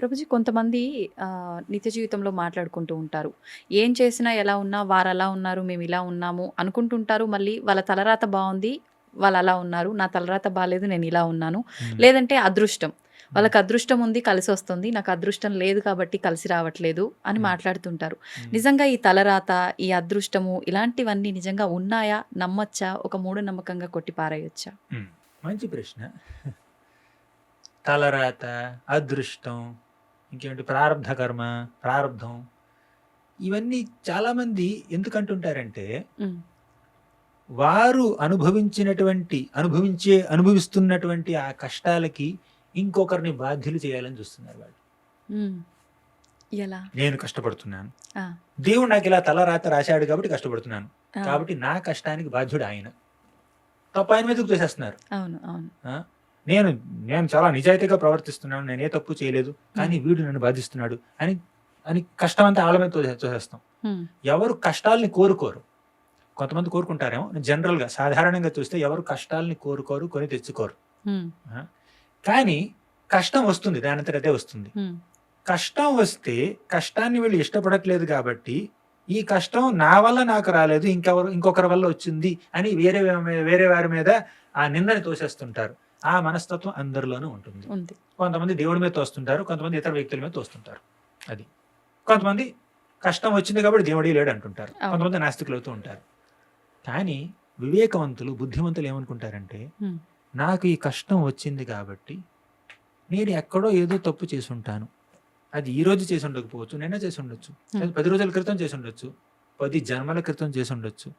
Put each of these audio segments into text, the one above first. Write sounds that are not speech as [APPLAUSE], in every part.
ప్రభుజీ కొంతమంది నిత్య జీవితంలో మాట్లాడుకుంటూ ఉంటారు. ఏం చేసినా ఎలా ఉన్నా వారు అలా ఉన్నారు మేము ఇలా ఉన్నాము అనుకుంటుంటారు. మళ్ళీ వాళ్ళ తలరాత బాగుంది వాళ్ళు అలా ఉన్నారు నా తలరాత బాగాలేదు నేను ఇలా ఉన్నాను. లేదంటే అదృష్టం. వాళ్ళకి అదృష్టం ఉంది కలిసి వస్తుంది. నాకు అదృష్టం లేదు కాబట్టి కలిసి రావట్లేదు అని. మాట్లాడుతుంటారు. నిజంగా ఈ తలరాత ఈ అదృష్టము ఇలాంటివన్నీ నిజంగా ఉన్నాయా నమ్మచ్చా ఒక మూఢనమ్మకంగా కొట్టి పారేయొచ్చా. మంచి ప్రశ్న. తలరాత అదృష్టం ఇంకేంటి ప్రారంధ కర్మ ప్రారంధం ఇవన్నీ చాలామంది ఎందుకు అంటుంటారంటే ఉమ్, వారు అనుభవించినటువంటి అనుభవించే అనుభవిస్తున్నటువంటి ఆ కష్టాలకి ఇంకొకరిని బాధ్యులు చేయాలని చూస్తున్నారు వాళ్ళు. నేను కష్టపడుతున్నాను. దేవుడు నాకు ఇలా తలరాత రాశాడు కాబట్టి కష్టపడుతున్నాను. కాబట్టి నా కష్టానికి బాధ్యుడు ఆయన. తప్ప ఆయన మీదకు చేసేస్తున్నారు. నేను నేను చాలా నిజాయితీగా ప్రవర్తిస్తున్నాను నేను ఏ తప్పు చేయలేదు కానీ వీడు నన్ను బాధిస్తున్నాడు అని అని కష్టం అంతా ఆళ్ళ మీద తోసే- తోసేస్తాం. ఉమ్, ఎవరు కష్టాలని కోరుకోరు. కొంతమంది కోరుకుంటారేమో జనరల్గా సాధారణంగా చూస్తే ఎవరు కష్టాలని కోరుకోరు కొని తెచ్చుకోరు. కానీ కష్టం వస్తుంది దానంతట అదే వస్తుంది. కష్టం వస్తే కష్టాన్ని వీళ్ళు ఇష్టపడట్లేదు కాబట్టి ఈ కష్టం నా వల్ల నాకు రాలేదు ఇంకెవరు ఇంకొకరి వల్ల వచ్చింది అని వేరే వేరే వారి మీద ఆ నిందని తోసేస్తుంటారు. ఆ మనస్తత్వం అందరిలోనూ ఉంటుంది. కొంతమంది దేవుడి మీద తోస్తుంటారు కొంతమంది ఇతర వ్యక్తుల మీద తోస్తుంటారు. అది. కొంతమంది కష్టం వచ్చింది కాబట్టి దేవుడే లేడు అంటుంటారు. కొంతమంది నాస్తికులు అవుతూ ఉంటారు. కానీ వివేకవంతులు బుద్ధిమంతులు ఏమనుకుంటారంటే నాకు ఈ కష్టం వచ్చింది కాబట్టి నేను ఎక్కడో ఏదో తప్పు చేసి ఉంటాను. అది ఈ రోజు చేసి ఉండకపోవచ్చు నిన్న చేసి ఉండొచ్చు. పది రోజుల క్రితం చేసి ఉండొచ్చు. పది జన్మల క్రితం చేసి ఉండొచ్చు.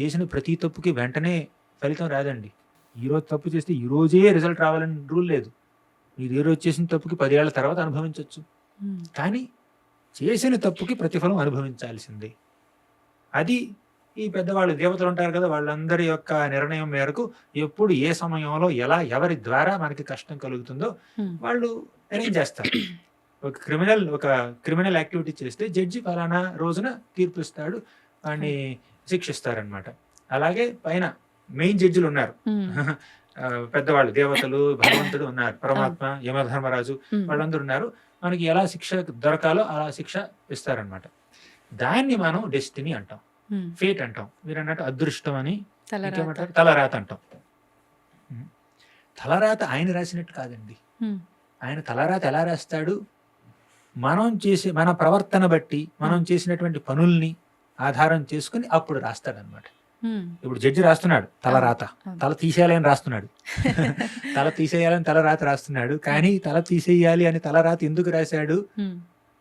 చేసిన ప్రతి తప్పుకి వెంటనే ఫలితం రాదండి. ఈ రోజు తప్పు చేస్తే ఈ రోజే రిజల్ట్ రావాలని రూల్ లేదు. మీరు ఈ రోజు చేసిన తప్పుకి పదేళ్ళ తర్వాత అనుభవించవచ్చు ఉమ్, కానీ చేసిన తప్పుకి ప్రతిఫలం అనుభవించాల్సిందే. అది ఈ పెద్దవాళ్ళు దేవతలు ఉంటారు కదా వాళ్ళందరి యొక్క నిర్ణయం మేరకు ఎప్పుడు ఏ సమయంలో ఎలా ఎవరి ద్వారా మనకి కష్టం కలుగుతుందో ఉమ్, వాళ్ళు అరేంజ్ చేస్తారు. ఒక క్రిమినల్ ఒక క్రిమినల్ యాక్టివిటీ చేస్తే జడ్జి ఫలానా రోజున తీర్పు ఇస్తాడు వాడిని శిక్షిస్తారనమాట అలాగే పైన మెయిన్ జడ్జిలు ఉన్నారు. [LAUGHS] పెద్దవాళ్ళు దేవతలు భగవంతుడు ఉన్నారు పరమాత్మ యమధర్మరాజు వాళ్ళందరూ ఉన్నారు. మనకి ఎలా శిక్ష దొరకాలో అలా శిక్ష ఇస్తారనమాట దాన్ని మనం డెస్టినీ అంటాం. ఫేట్ అంటాం. మీరు అన్నట్టు అదృష్టం అని తలరాత. ఇంకేమంటారు? తలరాత అంటాం. తలరాత ఆయన రాసినట్టు కాదండి. ఆయన తలరాత ఎలా రాస్తాడు? మనం చేసే మన ప్రవర్తన బట్టి మనం చేసినటువంటి పనుల్ని ఆధారం చేసుకుని అప్పుడు రాస్తాడనమాట ఇప్పుడు జడ్జి రాస్తున్నాడు తలరాత అవును. తల తీసేయాలని రాస్తున్నాడు. [LAUGHS] తల తీసేయాలని తలరాత రాస్తున్నాడు. కానీ తల తీసేయాలి అని తలరాత ఎందుకు రాశాడు?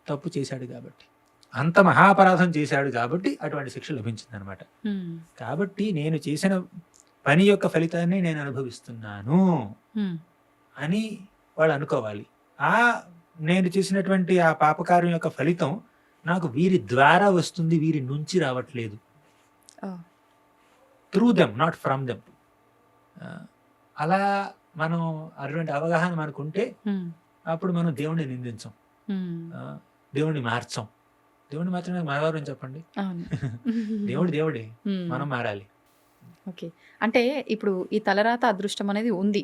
తప్పు చేశాడు కాబట్టి. అంత మహాపరాధం చేశాడు కాబట్టి అటువంటి శిక్ష లభించింది అనమాట కాబట్టి నేను చేసిన పని యొక్క ఫలితాన్ని నేను అనుభవిస్తున్నాను అని వాళ్ళు అనుకోవాలి. ఆ నేను చేసినటువంటి ఆ పాపకార్యం యొక్క ఫలితం నాకు వీరి ద్వారా వస్తుంది వీరి నుంచి రావట్లేదు. Through them not from them అలా మనం అటువంటి అవగాహన మనకు ఉంటే ఉమ్, అప్పుడు మనం దేవుణ్ణి నిందించం. దేవుణ్ణి మార్చం. దేవుణ్ణి మార్చడానికి మారవారు చెప్పండి? అవును. [LAUGHS] దేవుడు దేవుడే. మనం మారాలి. ఓకే. అంటే ఇప్పుడు ఈ తలరాత అదృష్టం అనేది ఉంది.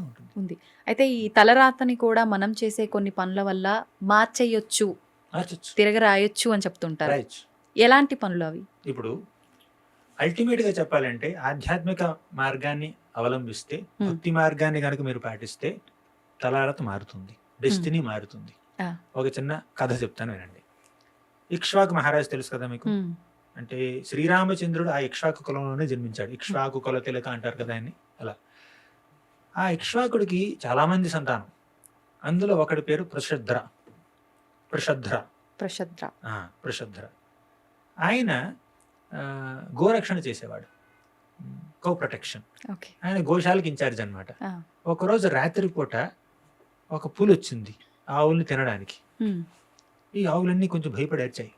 ఉంటుంది. అయితే ఈ తలరాతని కూడా మనం చేసే కొన్ని పనుల వల్ల మార్చేయొచ్చు తిరగరాయొచ్చు అని చెప్తుంటారు. ఎలాంటి పనులు అవి? ఇప్పుడు అల్టిమేట్గా చెప్పాలంటే ఆధ్యాత్మిక మార్గాన్ని అవలంబిస్తే భక్తి మార్గాన్ని కనుక మీరు పాటిస్తే తలారత మారుతుంది డెస్టినీ మారుతుంది. ఒక చిన్న కథ చెప్తాను వినండి. ఇక్ష్వాకు మహారాజ్ తెలుసు కదా మీకు? అంటే శ్రీరామచంద్రుడు ఆ ఇక్ష్వాకు కులంలోనే జన్మించాడు. ఇక్ష్వాకు కుల తిలక అంటారు కదా ఆయన్ని? అలా. ఆ ఇక్ష్వాకుడికి చాలా మంది సంతానం. అందులో ఒకడి పేరు ప్రషద్ర ప్రషద్ర ప్రషద్ర ఆ, ప్రషద్ర ఆయన గోరక్షణ చేసేవాడు. కో ప్రొటెక్షన్ ఆయన గోశాలకు ఇన్ఛార్జ్ అనమాట. ఒకరోజు రాత్రిపూట ఒక పులి వచ్చింది ఆవుల్ని తినడానికి. ఈ ఆవులన్నీ కొంచెం భయపడి వచ్చాయి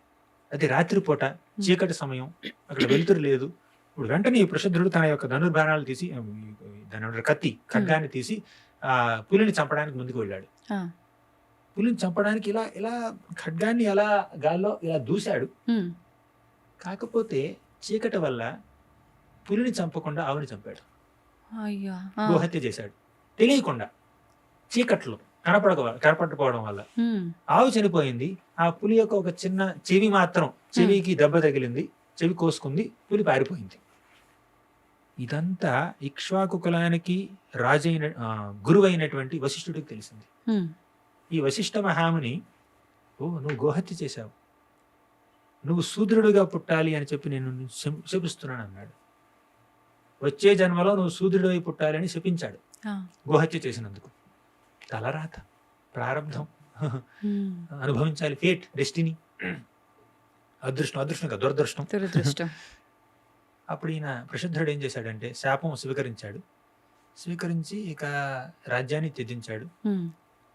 అది రాత్రిపూట చీకటి సమయం అక్కడ వెలుతురు లేదు. ఇప్పుడు వెంటనే ఈ ప్రసిద్ధుడు తన యొక్క ధనుర్బాణాలు తీసి దాని కత్తి ఖడ్గాన్ని తీసి ఆ పులిని చంపడానికి ముందుకు వెళ్ళాడు. పులిని చంపడానికి ఇలా ఇలా ఖడ్గాన్ని ఎలా గాల్లో ఇలా దూశాడు. కాకపోతే చీకటి వల్ల పులిని చంపకుండా ఆవుని చంపాడు. అయ్యా గోహత్య చేశాడు. తెలియకుండా చీకట్లో కనపడక కనపడకపోవడం వల్ల ఆవు చనిపోయింది. ఆ పులి యొక్క ఒక చిన్న చెవి మాత్రం చెవికి దెబ్బ తగిలింది చెవి కోసుకుంది పులి పారిపోయింది. ఇదంతా ఇక్ష్వాకు కులానికి రాజైన గురువైనటువంటి వశిష్ఠుడికి తెలిసింది. ఈ వశిష్ఠ మహాముని ఓ నువ్వు గోహత్య చేశావు. నువ్వు శూద్రుడిగా పుట్టాలి అని చెప్పి నేను శపిస్తున్నాను అన్నాడు. వచ్చే జన్మలో నువ్వు శూద్రుడివై పుట్టాలి అని శపించాడు. గోహత్య చేసినందుకు. తలరాత ప్రారంధం అనుభవించాలి. Fate destiny. అదృష్టం అదృష్టం కాదు దురదృష్టం. దురదృష్టం. అప్పుడు ఈయన ప్రసిద్ధుడు ఏం చేశాడంటే శాపం స్వీకరించాడు. స్వీకరించి ఇక రాజ్యాన్ని త్యజించాడు.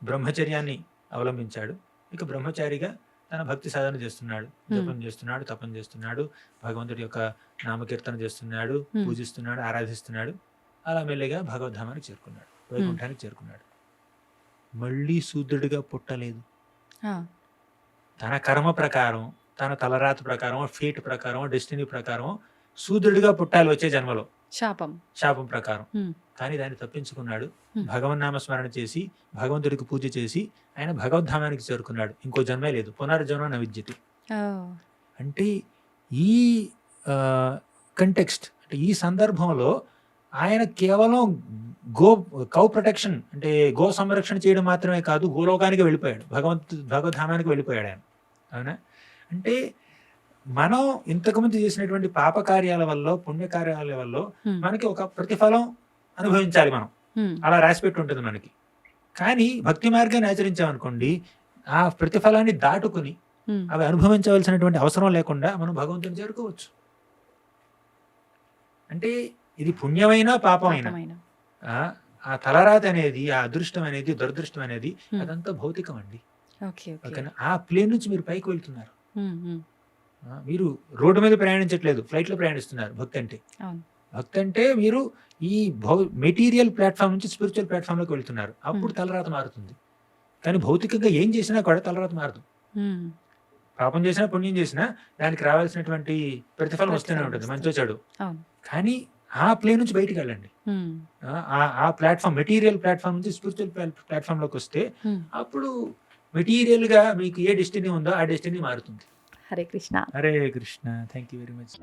బ్రహ్మచర్యాన్ని అవలంబించాడు. ఇక బ్రహ్మచారిగా తన భక్తి సాధన చేస్తున్నాడు జపం చేస్తున్నాడు తపం చేస్తున్నాడు భగవంతుడి యొక్క నామకీర్తన చేస్తున్నాడు. పూజిస్తున్నాడు ఆరాధిస్తున్నాడు. అలా మెల్లిగా భగవద్ధామానికి చేరుకున్నాడు వైకుంఠానికి చేరుకున్నాడు. మళ్ళీ శూద్రుడిగా పుట్టలేదు. తన కర్మ ప్రకారం తన తలరాత ప్రకారం ఫేట్ ప్రకారం డెస్టినీ ప్రకారం శూద్రుడిగా పుట్టాలి వచ్చే జన్మలో. శాపం. శాపం ప్రకారం. కానీ దాన్ని తప్పించుకున్నాడు. Hmm. భగవన్నామ స్మరణ చేసి భగవంతుడికి పూజ చేసి ఆయన భగవద్ధామానికి చేరుకున్నాడు. ఇంకో జన్మే లేదు. పునర్జన్మ నవిద్యతి ఓ, అంటే ఈ కంటెక్స్ట్ అంటే ఈ సందర్భంలో ఆయన కేవలం గో కౌ ప్రొటెక్షన్ అంటే గో సంరక్షణ చేయడం మాత్రమే కాదు గోలోకానికి వెళ్ళిపోయాడు. భగవంతు భగవద్ధామానికి వెళ్ళిపోయాడు ఆయన. అవునా? అంటే మనం ఇంతకుముందు చేసినటువంటి పాప కార్యాల వల్ల పుణ్య కార్యాల వల్ల మనకి ఒక ప్రతిఫలం అనుభవించాలి మనం. అలా రాసిపెట్టి ఉంటుంది మనకి. కానీ భక్తి మార్గాన్ని ఆచరించామనుకోండి ఆ ప్రతిఫలాన్ని దాటుకుని అవి అనుభవించవలసినటువంటి అవసరం లేకుండా మనం భగవంతుని చేరుకోవచ్చు. అంటే ఇది పుణ్యమైన పాపమైన. ఆ తలరాత అనేది ఆ అదృష్టం అనేది దురదృష్టం అనేది. అదంతా భౌతికం అండి. ఆ ప్లేన్ నుంచి మీరు పైకి వెళ్తున్నారు. మీరు రోడ్డు మీద ప్రయాణించట్లేదు ఫ్లైట్లో ప్రయాణిస్తున్నారు భక్తి అంటే. భక్తి అంటే మీరు ఈ భౌ మెటీరియల్ ప్లాట్ఫామ్ నుంచి స్పిరిచువల్ ప్లాట్ఫామ్లోకి వెళ్తున్నారు అప్పుడు Hmm. తలరాత మారుతుంది కానీ భౌతికంగా ఏం చేసినా కూడా తలరాత మారదు ఉమ్, పాపం చేసినా పుణ్యం చేసినా దానికి రావాల్సినటువంటి ప్రతిఫలం వస్తూనే ఉంటుంది. మంచో చెడు. కానీ ఆ ప్లేన్ నుంచి బయటికి వెళ్ళండి ఉమ్, ఆ- ప్లాట్ఫామ్ మెటీరియల్ ప్లాట్ఫామ్ నుంచి స్పిరిచువల్ ప్లాట్ఫామ్లోకి వస్తే. అప్పుడు మెటీరియల్గా మీకు ఏ డెస్టినీ ఉందో ఆ డెస్టినీ మారుతుంది Hare Krishna Hare Krishna thank you very much